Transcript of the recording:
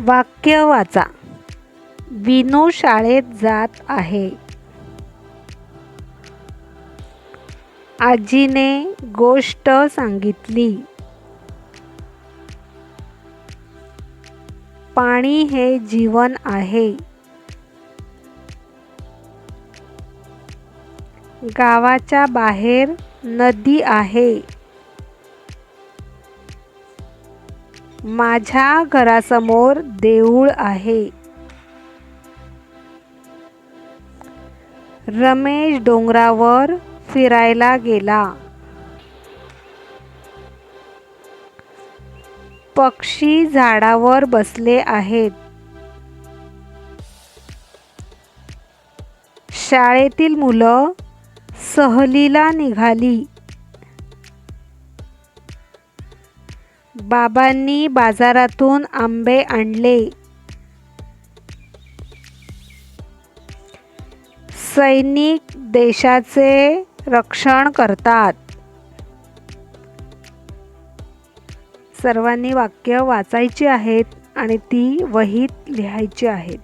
वाक्य वाचा. विनू शाळेत जात आहे. आजीने गोष्ट सांगितली. पाणी हे जीवन आहे. गावाच्या बाहेर नदी आहे. माझ्या घरासमोर देऊळ आहे. रमेश डोंगरावर फिरायला गेला. पक्षी झाडावर बसले आहेत. शाळेतील मुलं सहलीला निघाली. बाबांनी बाजारातून आंबे आणले. सैनिक देशाचे रक्षण करतात. सर्वांनी वाक्य वाचायची आहेत आणि ती वहीत लिहायची आहेत.